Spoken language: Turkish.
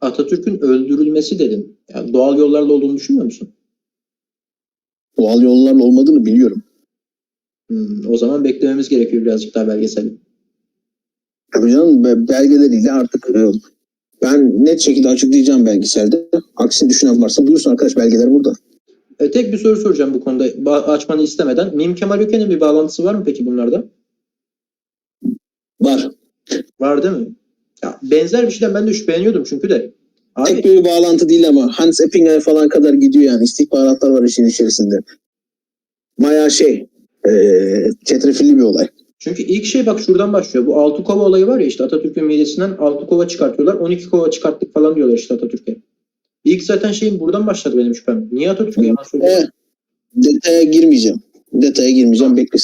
Atatürk'ün öldürülmesi dedin. Yani doğal yollarla olduğunu düşünmüyor musun? Doğal yollarla olmadığını biliyorum. Hmm, o zaman beklememiz gerekiyor birazcık daha belgeseli. Tabii canım be- belgeleriyle artık e, ben net şekilde açıklayacağım belgeselde. Aksini düşünen varsa buyursun arkadaş belgeler burada. E, tek bir soru soracağım bu konuda ba- açmanı istemeden. Mim Kemal Öken'in bir bağlantısı var mı peki bunlarda? Var. Var değil mi? Ya, benzer bir şeyden ben de şüpheleniyordum çünkü de. Abi, Tek bir bağlantı değil ama Hans Eppinger'e falan kadar gidiyor yani. İstihbaratlar var işin içerisinde. Bayağı şey e, çetrefilli bir olay. Çünkü ilk şey bak şuradan başlıyor. Bu altı kova olayı var ya işte Atatürk'ün midesinden altı kova çıkartıyorlar. 12 kova çıkarttık falan diyorlar işte Atatürk'e. İlk zaten şeyin buradan başladı benim şüphem. Niye Atatürk'e yalan söylüyor? E, detaya girmeyeceğim. Detaya girmeyeceğim. Bekle